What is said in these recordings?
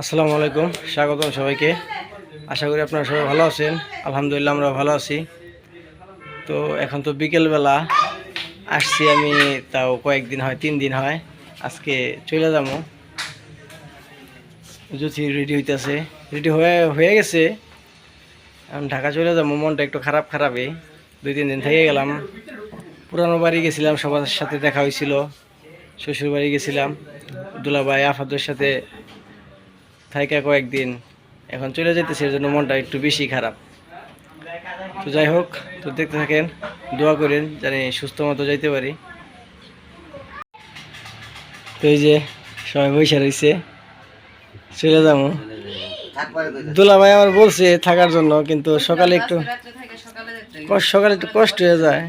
আসসালামু আলাইকুম, স্বাগতম সবাইকে। আশা করি আপনারা সবাই ভালো আছেন। আলহামদুলিল্লাহ আমরা ভালো আছি। তো এখন তো বিকেলবেলা, আসছি আমি, তাও কয়েকদিন হয় তিন দিন হয়। আজকে চলে যাব। যদি রেডি হইতেছে। রেডি হয়ে হয়ে গেছে। এখন ঢাকা চলে যাব, মনটা একটু খারাপ খারাপই। দুই, তিন দিন থেকে গেলাম। পুরানো বাড়ি গেছিলাম, সবার সাথে দেখা হয়েছিল শ্বশুর বাড়ি গেছিলাম। দুলাভাই, আফাদের সাথে থাইকা কয়েকদিন এখন চলে যেতেছে এর জন্য মনটা একটু বেশি খারাপ। তো যাই হোক, তো দেখতে থাকেন, দোয়া করেন জানি সুস্থ মতো যাইতে পারি। তো এই যে সবাই বৈশা রয়েছে, চলে যাব। দুলা ভাই আমার বলছে থাকার জন্য, কিন্তু সকালে একটু সকালে একটু কষ্ট হয়ে যায়,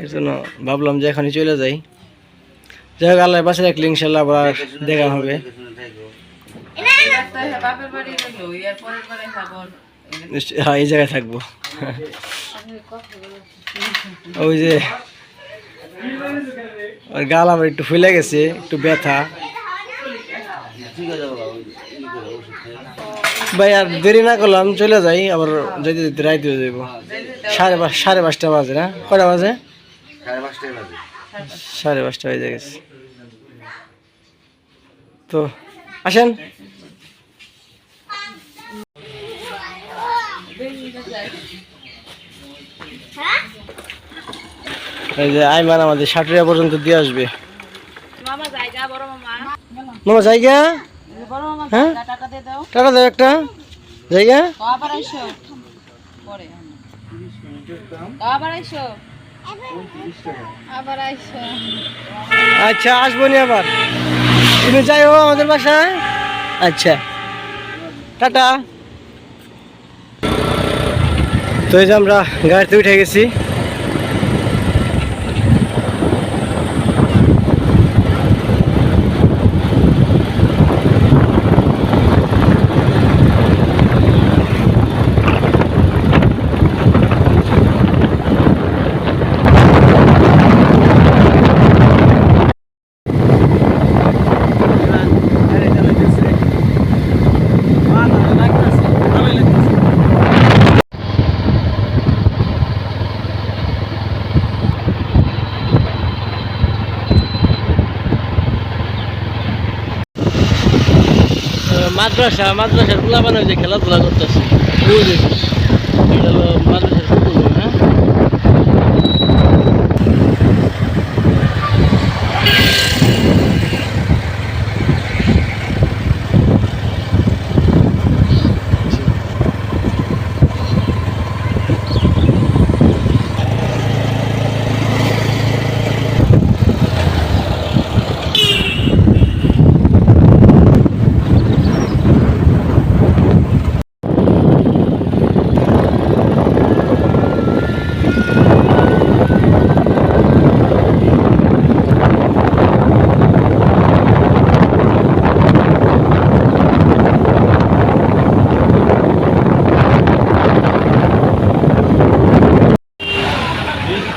এর জন্য ভাবলাম যে এখনই চলে যাই। যাই হোক আল্লাহ বাসে রাখলে ইনশাল্লাহ আবার দেখা হবে। নিশ্চয়- হ্যাঁ এই জায়গায় থাকব। ওই যে, ওর গাল আবার একটু ফুলে গেছে, একটু ব্যথা। ভাই, আর দেরি না করলাম চলে যাই, আবার যেতে যেতে রাইতে হয়ে যাব সাড়ে পাঁচ, সাড়ে পাঁচটা বাজে না? কটা বাজে? সাড়ে পাঁচটা বেজে গেছে। তো, আসেন। এই যে আইমান আমাদের সাটুরিয়া পর্যন্ত দিয়ে আসবে। মামা জায়গা হ্যাঁ? দিয়ে দাও। একটা। জায়গা? আচ্ছা আসব নি আবার। তুমি যাই হো আমাদের বাসায়। আচ্ছা। টাটা। তো এই যে আমরা গাড়িতে উঠে গেছি। মাদ্রাসা মাদ্রাসারগুলা বানায় যে খেলাধুলা করতেছে মাদ্রাসার পুকুর হ্যাঁ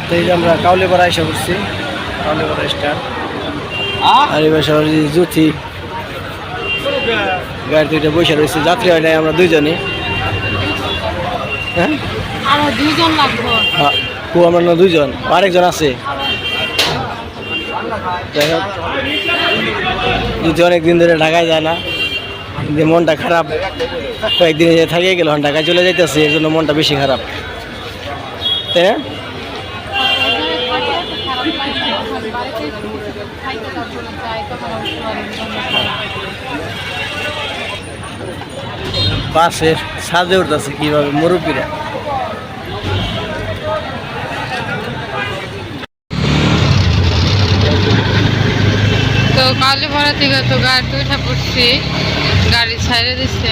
তো এই যে আমরা কাউলেপাড়া এসে পড়ছি। কাউলেপাড়া স্টার। আর এবার জুথি গাড়ি দুইটা বসে রয়েছে যাত্রী হয় নাই আমরা হ্যাঁ? দুইজন হ্যাঁ, কো আমরা না দুইজন আরেকজন আছে। যাই হোক যদি অনেকদিন ধরে ঢাকায় যায় না যে মনটা খারাপ কয়েকদিন থাকিয়ে গেল ঢাকায় চলে যাইতেছে এর জন্য মনটা বেশি খারাপ। তাই না? বাসের সাজে উঠতেছে কীভাবে মুরব্বীরা। তো কালীপাড়া থেকে তো গাড়ি উঠে পড়ছি, গাড়ি ছাইড়ে দিচ্ছে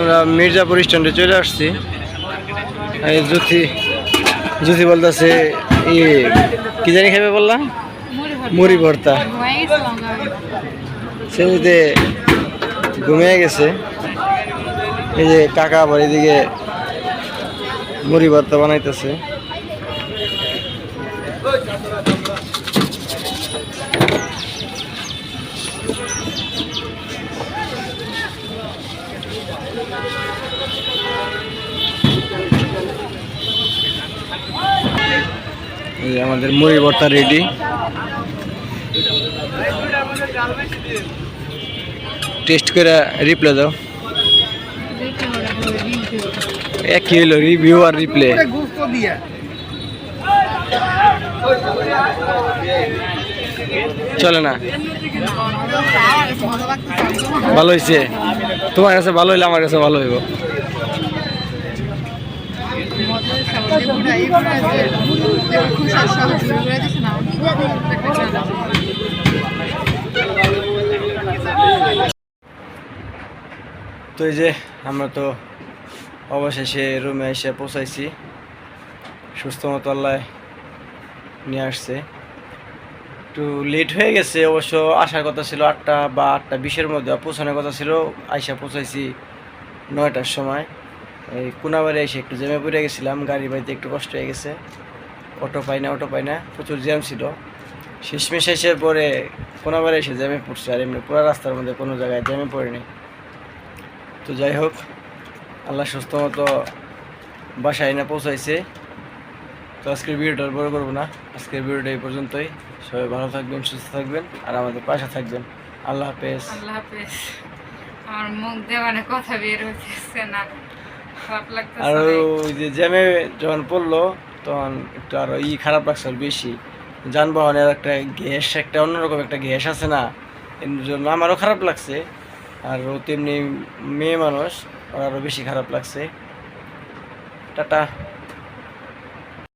আমরা মির্জাপুর স্ট্যান্ডে চলে আসছি। এই জ্যোতি জ্যোতি বলতেছে, ই, কি জানি খাবে বললাম? মুড়ি ভর্তা। সেদিকে ঘুমিয়ে গেছে। এই যে কাকা আবার এদিকে মুড়ি ভর্তা বানাইতেছে। এই আমাদের মুড়ি ভর্তা রেডি টেস্ট করে রিপ্লে দাও। এক কি হলো রিভিউ আর রিপ্লে চলে না। ভালো হয়েছে। তোমার কাছে ভালো হইলে আমার কাছে ভালো হইব। তো এই যে আমরা তো অবশেষে রুমে এসে পৌঁছাইছি। সুস্থ মতো আল্লাহ নিয়ে আসছে। একটু লেট হয়ে গেছে, অবশ্য আসার কথা ছিল আটটা বা আটটা বিশের মধ্যে পৌঁছানোর কথা ছিল, আইসা পৌঁছাইছি নয়টার সময়। এই কোনাবারে এসে একটু জ্যামে পড়ে গেছিলাম গাড়ি বাড়িতে একটু কষ্ট হয়ে গেছে। অটো পাই না, অটো পাই না, প্রচুর জ্যাম ছিল। শেষমেশ এসে পরে কোনাবারে এসে জ্যামে পড়ছে, আর এমনি পুরো রাস্তার মধ্যে কোনো জায়গায় জ্যামে পড়েনি। তো যাই হোক, আল্লাহ সুস্থ মতো বাসায় না পৌঁছাইছে। তো আজকের ভিডিওটা আর বড় করব না। আজকের ভিডিওটা এই পর্যন্তই। সবাই ভালো থাকবেন সুস্থ থাকবেন আর আমাদের পাশে থাকবেন। আল্লাহ হাফেজ। আল্লাহ হাফেজ। আমার মুখ দিয়ে মানে কথা বের হচ্ছে না। আর ওই যে জ্যামে যখন পড়ল তখন একটু আরও ই খারাপ লাগছে আর বেশি। যানবাহনের একটা গ্যাস একটা অন্যরকম একটা গ্যাস আছে না এর জন্য আমারও খারাপ লাগছে। আর ও তেমনি মেয়ে মানুষ ওর আরও বেশি খারাপ লাগছে। টাটা।